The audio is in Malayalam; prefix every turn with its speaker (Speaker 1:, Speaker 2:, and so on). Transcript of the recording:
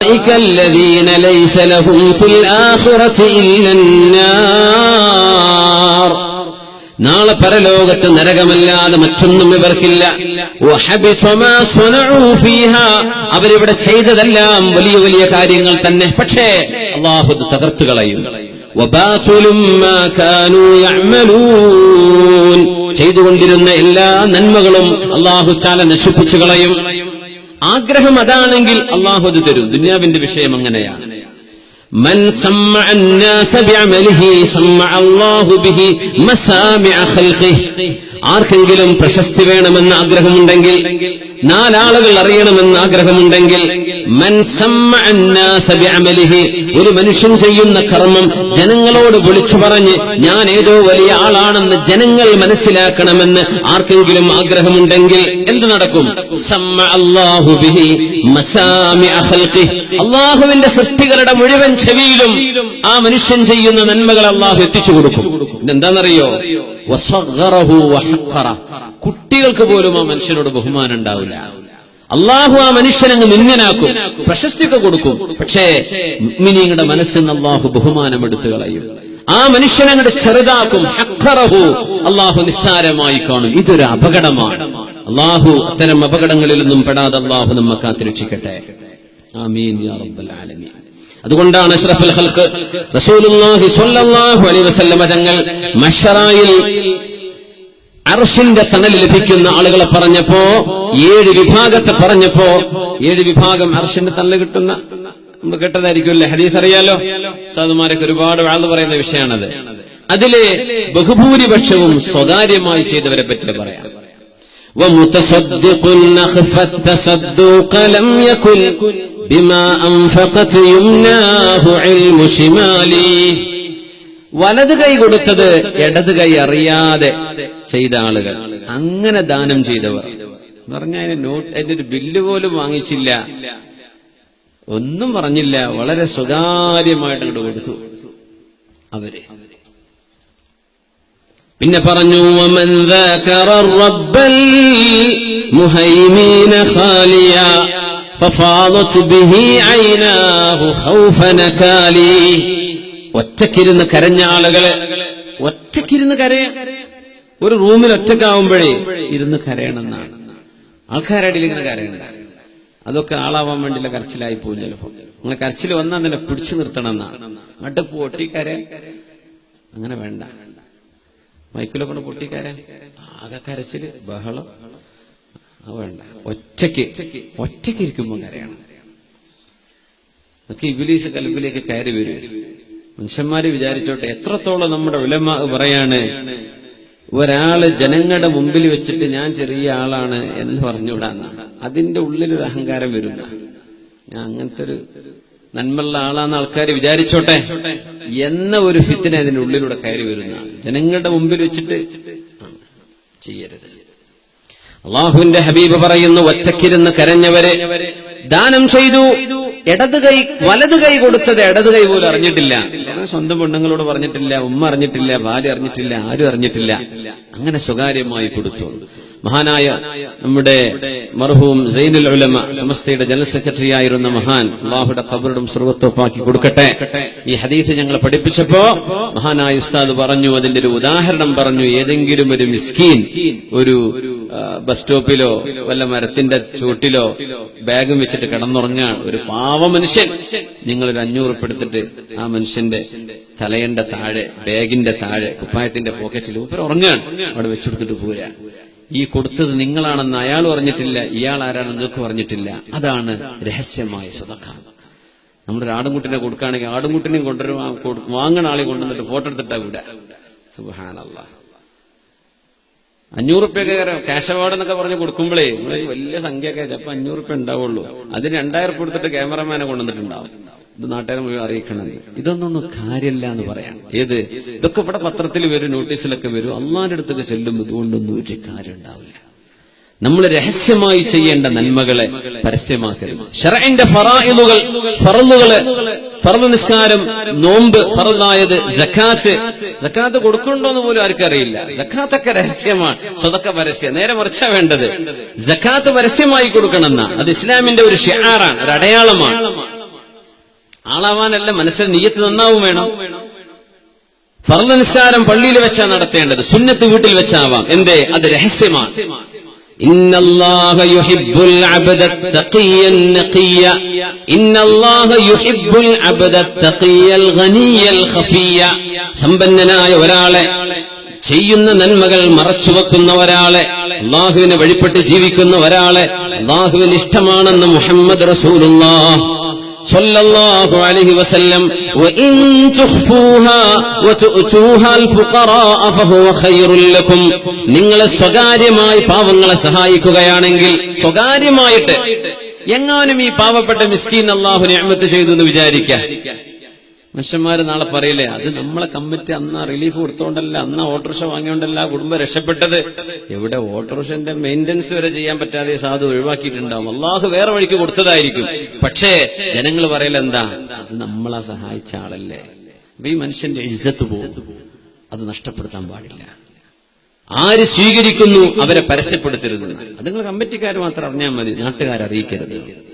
Speaker 1: أولئك الذين ليس لهم في الآخرة إلا النار നാളെ പരലോകത്ത് നരകമല്ലാതെ മറ്റൊന്നും ഇവർക്കില്ല وحبط ما صنعوا فيها. അവരിവിടെ ചെയ്തതെല്ലാം വലിയ വലിയ കാര്യങ്ങൾ തന്നെ പക്ഷേ അള്ളാഹു ഇത് തകർത്ത് കളയും وباطل ما كانوا يعملون. ചെയ്തുകൊണ്ടിരുന്ന എല്ലാ നന്മകളും അള്ളാഹു ചാല നശിപ്പിച്ചു കളയും ആഗ്രഹം അതാണെങ്കിൽ അള്ളാഹു അത് തരും ദുന്യാവിന്റെ വിഷയം അങ്ങനെയാണ് من سمع الناس بعمله سمع الله به مسامع خلقه ആർക്കെങ്കിലും പ്രശസ്തി വേണമെന്ന് ആഗ്രഹമുണ്ടെങ്കിൽ നാലാളുകൾ അറിയണമെന്ന് ആഗ്രഹമുണ്ടെങ്കിൽ ഒരു മനുഷ്യൻ ചെയ്യുന്ന കർമ്മം ജനങ്ങളോട് വിളിച്ചു പറഞ്ഞ് ഞാൻ ഏതോ വലിയ ആളാണെന്ന് ജനങ്ങൾ മനസ്സിലാക്കണമെന്ന് ആർക്കെങ്കിലും ആഗ്രഹമുണ്ടെങ്കിൽ എന്ത് നടക്കും? അള്ളാഹുവിന്റെ സൃഷ്ടികളുടെ മുഴുവൻ ചെവിയിലും ആ മനുഷ്യൻ ചെയ്യുന്ന നന്മകൾ അള്ളാഹു എത്തിച്ചു കൊടുക്കും. എന്താണെന്നറിയോ കുട്ടികൾക്ക് പോലും ആ മനുഷ്യനോട് ബഹുമാനം ഉണ്ടാവില്ല. അള്ളാഹു ആ മനുഷ്യനങ്ങ് നിന്ദനാക്കും പ്രശസ്തിയൊക്കെ കൊടുക്കും. പക്ഷേ മുഅ്മിനീങ്ങളുടെ മനസ്സിന് അള്ളാഹു ബഹുമാനം എടുത്തു കളയും. ആ മനുഷ്യനങ്ങടെ ചെറുതാക്കും. അള്ളാഹു നിസ്സാരമായി കാണും. ഇതൊരു അപകടമാണ്. അള്ളാഹു അത്തരം അപകടങ്ങളിലൊന്നും പെടാതെ അള്ളാഹു നമ്മെ കാത്തിരക്ഷിക്കട്ടെ. ആമീൻ യാ റബ്ബൽ ആലമീൻ. അതുകൊണ്ടാണ് അഷ്റഫുൽ ഖൽഖ് റസൂലുള്ളാഹി സ്വല്ലല്ലാഹു അലൈഹി വസല്ലമ തങ്ങൾ മഷറായിൽ അർഷിന്റെ തണൽ ലഭിക്കുന്ന ആളുകളെ പറഞ്ഞപ്പോ ഏഴ് വിഭാഗത്തെ പറഞ്ഞപ്പോ ഏഴ് വിഭാഗം അർഷിന്റെ തണൽ കിട്ടുന്ന നമ്മൾ കേട്ടതായിരിക്കുമല്ലേ ഹദീസ് അറിയാലോ സാധുമാരൊക്കെ ഒരുപാട് വാഴ്ന്നു പറയുന്ന വിഷയമാണത് അതിലെ ബഹുഭൂരിപക്ഷവും സ്വകാര്യമായി ചെയ്തവരെ പറ്റി പറയാം ومتصدق أخفى التصدق لم يكن بما أنفقت يمناه علم شمالي വലത് കൈ കൊടുത്തത് ഇടത് കൈ അറിയാതെ ചെയ്ത ആളുകൾ. അങ്ങനെ ദാനം ചെയ്തവർ. എന്ന് പറഞ്ഞ നോട്ട് അതിന്റെ ഒരു ബില്ല് പോലും വാങ്ങിച്ചില്ല. ഒന്നും പറഞ്ഞില്ല. വളരെ സ്വകാര്യമായിട്ട് അങ്ങോട്ട് കൊടുത്തു അവർ. പിന്നെ പറഞ്ഞു ഫഫാദത് ബിഹി ഐനാഹു ഖൗഫന കാലി ഒറ്റക്കിരുന്ന് കരഞ്ഞ ആളുകളെ ഒറ്റക്കിരുന്ന് കരയാ. ഒരു റൂമിൽ ഒറ്റക്കാവുമ്പോഴേ ഇരുന്ന് കരയണമെന്നാണ്. ആൾക്കാരുടെ ഇങ്ങനെ കരയണ്ട. അതൊക്കെ ആളാവാൻ വേണ്ടിയുള്ള കരച്ചിലായി പോകും ചിലപ്പോ അങ്ങനെ കരച്ചിൽ വന്നാൽ നിന്നെ പിടിച്ചു നിർത്തണം എന്നാണ് അങ്ങോട്ട് പൊട്ടിക്കര അങ്ങനെ വേണ്ട. മൈക്കിലൊക്കെ കൊണ്ട് പൊട്ടിക്കര ആകെ കരച്ചിൽ ബഹളം. അത് വേണ്ട. ഒറ്റയ്ക്ക് ഒറ്റയ്ക്ക് കരയണം. ഒക്കെ ഇബിലീസ് കൽബിലേക്ക് കയറി വരും. മനുഷ്യന്മാര് വിചാരിച്ചോട്ടെ എത്രത്തോളം നമ്മുടെ ഉലമ പറയാണ് ഒരാൾ ജനങ്ങളുടെ മുമ്പിൽ വെച്ചിട്ട് ഞാൻ ചെറിയ ആളാണ് എന്ന് പറഞ്ഞുവിടാന്ന അതിന്റെ ഉള്ളിലൊരു അഹങ്കാരം വരുന്ന. ഞാൻ അങ്ങനത്തെ ഒരു നന്മയുള്ള ആളാന്ന് ആൾക്കാർ വിചാരിച്ചോട്ടെ എന്ന ഒരു ഫിത്തിനെ അതിന്റെ ഉള്ളിലൂടെ കയറി വരുന്ന. ജനങ്ങളുടെ മുമ്പിൽ വെച്ചിട്ട് ചെയ്യരുത്. അള്ളാഹുവിന്റെ ഹബീബ് പറയുന്നു ഒറ്റക്കിരുന്ന് കരഞ്ഞവരെ ദാനം ചെയ്തു ഇടത് കൈ വലത് കൈ കൊടുത്തത് ഇടത് കൈ പോലും അറിഞ്ഞിട്ടില്ല. സ്വന്തം പെണ്ണുങ്ങളോട് പറഞ്ഞിട്ടില്ല ഉമ്മ അറിഞ്ഞിട്ടില്ല ഭാര്യ അറിഞ്ഞിട്ടില്ല ആരും അറിഞ്ഞിട്ടില്ല. അങ്ങനെ സ്വകാര്യമായി കൊടുത്തു. മഹാനായ നമ്മുടെ മർഹൂം സൈനുൽ ഉലമ സമസ്തയുടെ ജനറൽ സെക്രട്ടറി ആയിരുന്ന മഹാൻ അള്ളാഹുടെ കബറും സർവത്വപ്പാക്കി കൊടുക്കട്ടെ. ഈ ഹദീസ് ഞങ്ങൾ പഠിപ്പിച്ചപ്പോ മഹാനായ ഉസ്താദ് പറഞ്ഞു അതിന്റെ ഒരു ഉദാഹരണം പറഞ്ഞു ഏതെങ്കിലും ഒരു മിസ്കീൻ ഒരു ബസ് സ്റ്റോപ്പിലോ വല്ല മരത്തിന്റെ ചൂട്ടിലോ ബാഗും വെച്ചിട്ട് കിടന്നുറങ്ങാൻ ഒരു പാവ മനുഷ്യൻ. നിങ്ങൾ ഒരു അഞ്ഞൂറ് ഉറുപ്പ് എടുത്തിട്ട് ആ മനുഷ്യന്റെ തലയന്റെ താഴെ ബാഗിന്റെ താഴെ കുപ്പായത്തിന്റെ പോക്കറ്റിൽ ഉപരി ഉറങ്ങാൻ അവിടെ വെച്ചെടുത്തിട്ട് പോരാ ഈ കൊടുത്തത് നിങ്ങളാണെന്ന് അയാൾ പറഞ്ഞിട്ടില്ല ഇയാൾ ആരാണെന്ന് നിങ്ങൾക്ക് പറഞ്ഞിട്ടില്ല. അതാണ് രഹസ്യമായ സ്വതക്ക. നമ്മളൊരു ആടുംകുട്ടിനെ കൊടുക്കുകയാണെങ്കിൽ ആടുംകുട്ടിനെയും കൊണ്ടുവരും വാങ്ങണ ആളെ കൊണ്ടുവന്നിട്ട് ഫോട്ടോ എടുത്തിട്ടാ വിടാ സുബാനല്ല അഞ്ഞൂറ് റുപ്യൊക്കെ ക്യാഷ് അവാർഡ് എന്നൊക്കെ പറഞ്ഞ് കൊടുക്കുമ്പോഴേ നിങ്ങളെ വലിയ സംഖ്യയൊക്കെ ചിലപ്പോ അഞ്ഞൂറ് റുപ്യ ഉണ്ടാവുള്ളൂ. അതിന് രണ്ടായിരം റുപ്യ എടുത്തിട്ട് ക്യാമറമാനെ കൊണ്ടുവന്നിട്ടുണ്ടാവും. ഇത് നാട്ടുകാരെ മുഴുവൻ അറിയിക്കണം ഇതൊന്നും കാര്യമില്ല എന്ന് പറയാം. ഏത്? ഇതൊക്കെ ഇവിടെ പത്രത്തിൽ വരും നോട്ടീസിലൊക്കെ വരും. അള്ളാന്റെ അടുത്തൊക്കെ ചെല്ലുമ്പോൾ ഇതുകൊണ്ടൊന്നും ഒരു കാര്യം ഉണ്ടാവില്ല നമ്മൾ രഹസ്യമായി ചെയ്യേണ്ട നന്മകളെ പരസ്യമാക്കരുത്. ഷറൈന്റെ ഫറായിലുകൾ ഫറലുകൾ ഫറൽ നിസ്കാരം നോമ്പ് ഫറലായത് ജക്കാത്ത്. ജക്കാത്ത് കൊടുക്കണ്ടോന്ന് പോലും ആർക്കറിയില്ല ജക്കാത്തൊക്കെ രഹസ്യമാണ്. സ്വതൊക്കെ പരസ്യം. നേരെ മറിച്ചാ വേണ്ടത്. ജക്കാത്ത് പരസ്യമായി കൊടുക്കണമെന്ന. അത് ഇസ്ലാമിന്റെ ഒരു ഷിയാറാണ് ഒരു അടയാളമാണ്. ആളാവാനല്ല മനസ്സിൽ നീയത്ത് നന്നാവും വേണം. ഫറൽ നിസ്കാരം പള്ളിയിൽ വെച്ചാ നടത്തേണ്ടത്. സുന്നത്ത് വീട്ടിൽ വെച്ചാവാം. എന്തേ? അത് രഹസ്യമാണ്. إن الله يحب العبد التقي النقي إن الله يحب العبد التقي الغني الخفي സമ്പന്നനായ ഒരാളെ ചെയ്യുന്ന നന്മകൾ മറച്ചു വെക്കുന്ന ഒരാളെ അള്ളാഹുവിനെ വഴിപ്പെട്ട് ജീവിക്കുന്ന ഒരാളെ അള്ളാഹുവിന് ഇഷ്ടമാണെന്ന് മുഹമ്മദ് നിങ്ങൾ സ്വകാര്യമായി പാവങ്ങളെ സഹായിക്കുകയാണെങ്കിൽ സ്വകാര്യമായിട്ട് എങ്ങാനും ഈ പാവപ്പെട്ട മിസ്കീൻ അള്ളാഹു നിഅമത്ത് ചെയ്തു എന്ന് വിചാരിക്കുക മനുഷ്യന്മാര് നാളെ പറയില്ലേ അത് നമ്മളെ കമ്മിറ്റി അന്ന് റിലീഫ് കൊടുത്തോണ്ടല്ല അന്ന് ഓട്ടോറിക്ഷ വാങ്ങിയോണ്ടല്ല കുടുംബം രക്ഷപ്പെട്ടത്. എവിടെ ഓട്ടോറിക്ഷന്റെ മെയിന്റനൻസ് വരെ ചെയ്യാൻ പറ്റാതെ സാധു ഒഴിവാക്കിയിട്ടുണ്ടാവും. അള്ളാഹു വേറെ വഴിക്ക് കൊടുത്തതായിരിക്കും. പക്ഷേ ജനങ്ങൾ പറയില്ല എന്താ? അത് നമ്മളെ സഹായിച്ച ആളല്ലേ. അപ്പൊ ഈ മനുഷ്യന്റെ ഇജ്ജത്ത് പോകും അത് നഷ്ടപ്പെടുത്താൻ പാടില്ല. ആര് സ്വീകരിക്കുന്നു അവരെ പരസ്യപ്പെടുത്തരുത്. അത് നിങ്ങൾ കമ്മിറ്റിക്കാർ മാത്രം അറിഞ്ഞാൽ മതി നാട്ടുകാരെ അറിയിക്കരുത്.